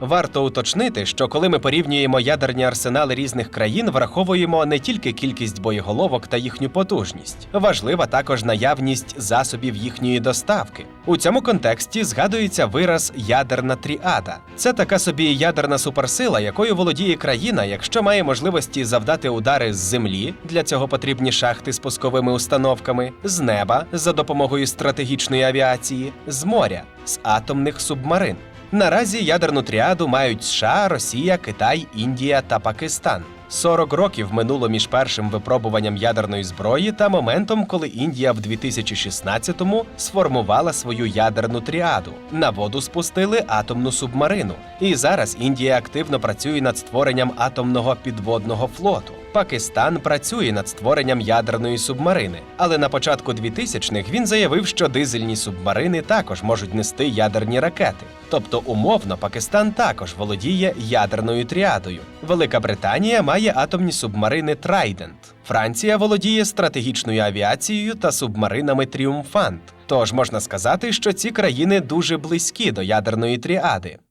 Варто уточнити, що коли ми порівнюємо ядерні арсенали різних країн, враховуємо не тільки кількість боєголовок та їхню потужність, важлива також наявність засобів їхньої доставки. У цьому контексті згадується вираз ядерна тріада. Це така собі ядерна суперсила, якою володіє країна, якщо має можливості завдати удари з землі. Для цього потрібні шахти з пусковими установками, з неба за допомогою стратегічної авіації, з моря, з атомних субмарин. Наразі ядерну тріаду мають США, Росія, Китай, Індія та Пакистан. 40 років минуло між першим випробуванням ядерної зброї та моментом, коли Індія в 2016-му сформувала свою ядерну тріаду. На воду спустили атомну субмарину. І зараз Індія активно працює над створенням атомного підводного флоту. Пакистан працює над створенням ядерної субмарини, але на початку 2000-х він заявив, що дизельні субмарини також можуть нести ядерні ракети. Тобто, умовно, Пакистан також володіє ядерною тріадою. Велика Британія має атомні субмарини Трайдент. Франція володіє стратегічною авіацією та субмаринами Тріумфант. Тож можна сказати, що ці країни дуже близькі до ядерної тріади.